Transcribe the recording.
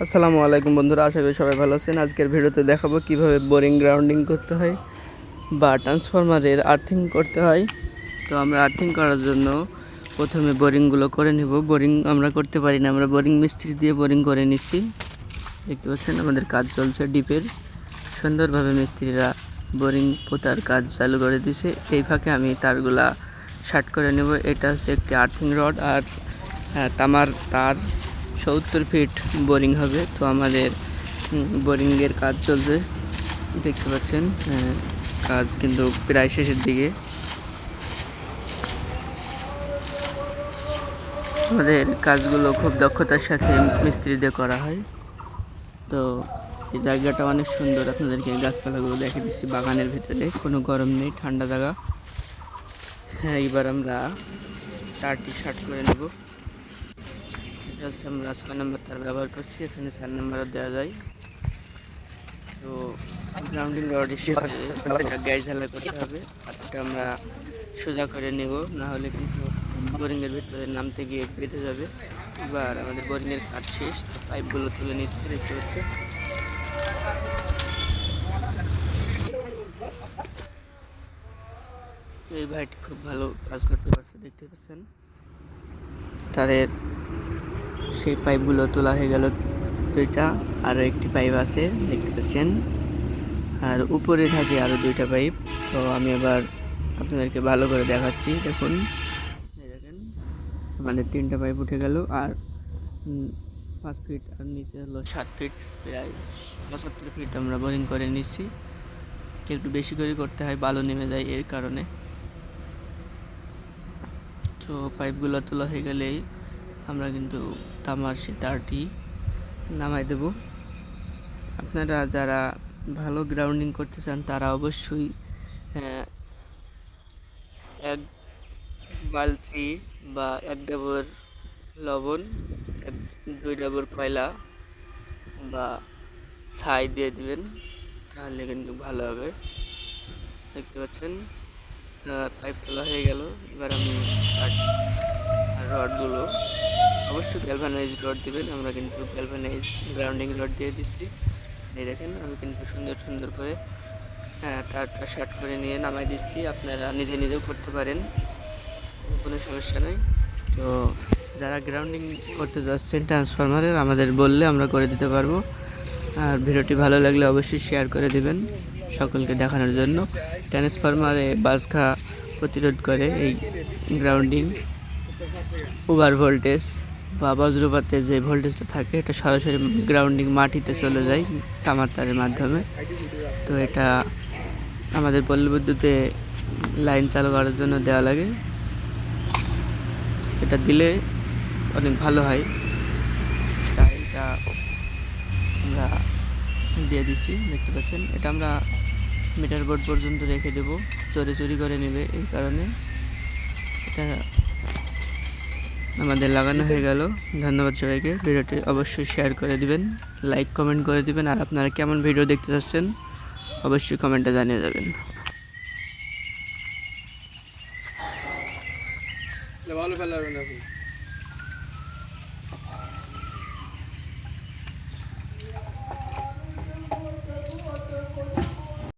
আসসালামু আলাইকুম বন্ধুরা আশা করি সবাই ভালো আছেন। আজকের ভিডিওতে দেখাবো কীভাবে বোরিং গ্রাউন্ডিং করতে হয় বা ট্রান্সফরমারের আর্থিং করতে হয়। তো আমরা আর্থিং করার জন্য প্রথমে বোরিংগুলো করে নিব। বোরিং আমরা করতে পারি না আমরা বোরিং মিস্ত্রি দিয়ে বোরিং করে নিচ্ছি। দেখতে পাচ্ছেন আমাদের কাজ চলছে ডিপের সুন্দরভাবে মিস্ত্রিরা বোরিং পোতার কাজ চালু করে দিছে। এই ফাঁকে আমি তারগুলা শার্ট করে নেব। এটা হচ্ছে একটি আর্থিং রড আর আহ, তামার তার সত্তর ফিট বোরিং হবে। তো আমাদের বোরিংয়ের কাজ চলছে। দেখতে পাচ্ছেন কাজ কিন্তু প্রায় শেষের দিকে। আমাদের কাজগুলো খুব দক্ষতার সাথে মিস্ত্রি দিয়ে করা হয়। তো এই জায়গাটা অনেক সুন্দর। আপনাদেরকে গাছপালাগুলো দেখে দিচ্ছি। বাগানের ভিতরে কোনো গরম নেই, ঠান্ডা জায়গা। হ্যাঁ এবার আমরা তারটি শার্ট করে নেব। এটা হচ্ছে আমরা ছয় নম্বর তার ব্যবহার করছি এখানে চার নম্বরও দেওয়া যায়। তো গ্রাউন্ডিং সাথে গ্যাস ঝালা করতে হবে এটা আমরা সোজা করে নেব না হলে কিন্তু বোরিংয়ের ভিতরে নামতে গিয়ে বেঁধে যাবে। এবার আমাদের বোরিংয়ের কাজ শেষ তো পাইপগুলো তুলে নিচ্ছে দেখতে পাচ্ছে। এই ভাইটি খুব ভালো কাজ করতে পারছে দেখতে পাচ্ছেন। তাদের সেই পাইপগুলো তোলা হয়ে গেল দুইটা আরও একটি পাইপ আছে, দেখতে পাচ্ছেন। আর উপরে থাকে আরও দুইটা পাইপ। তো আমি এবার আপনাদেরকে ভালো করে দেখাচ্ছি, দেখুন। দেখেন আমাদের তিনটা পাইপ উঠে গেল, আর পাঁচ ফিট, আর নিচে হলো সাত ফিট, প্রায় পঁচাত্তর ফিট আমরা বোরিং করে নিচ্ছি। একটু বেশি করে করতে হয়, বালু নেমে যায় এর কারণে। তো পাইপগুলো তোলা হয়ে গেলেই আমরা কিন্তু তামার সে তারটি নামাই দেব। আপনারা যারা ভালো গ্রাউন্ডিং করতে চান, তারা অবশ্যই এক বালতি বা এক ডাবর লবণ, এক দুই ডাবর কয়লা বা ছাই দিয়ে দিবেন, তাহলে কিন্তু ভালো হবে। দেখতে পাচ্ছেন পাইপ ফেলা হয়ে গেল। এবার আমি রডগুলো অবশ্যই গ্যালভানাইজ রড দেবেন। আমরা কিন্তু গ্যালভানাইজ গ্রাউন্ডিং রড দিয়ে দিচ্ছি। এই দেখেন, আমি কিন্তু সুন্দর সুন্দর করে হ্যাঁ তারটা শার্ট করে নিয়ে নামাই দিচ্ছি। আপনারা নিজে নিজেও করতে পারেন। কোনো সমস্যা নেই। তো যারা গ্রাউন্ডিং করতে যাচ্ছেন ট্রান্সফরমারের আমাদের বললে আমরা করে দিতে পারব। আর ভিডিওটি ভালো লাগলে অবশ্যই শেয়ার করে দিবেন সকলকে দেখানোর জন্য। ট্রান্সফরমারে বাজখা প্রতিরোধ করে এই গ্রাউন্ডিং ওভার ভোল্টেজ বা বজ্রপাতে যে ভোল্টেজটা থাকে, এটা সরাসরি গ্রাউন্ডিং মাটিতে চলে যায়, তামার তারের মাধ্যমে। তো এটা আমাদের পল্লী বিদ্যুতে লাইন চালু করার জন্য দেওয়া লাগে। এটা দিলে অনেক ভালো হয়। তাই এটা আমরা দিয়ে দিচ্ছি, দেখতে পাচ্ছেন। এটা আমরা মিটার বোর্ড পর্যন্ত রেখে দেব। চোরে চুরি করে নেবে এই কারণে। এটা আমাদের লাগানো হয়ে গেল। ধন্যবাদ সবাইকে। ভিডিওটি অবশ্যই শেয়ার করে দিবেন লাইক কমেন্ট করে দিবেন, আর আপনারা কেমন ভিডিও দেখতে চাচ্ছেন অবশ্যই কমেন্টে জানিয়ে যাবেন ভালো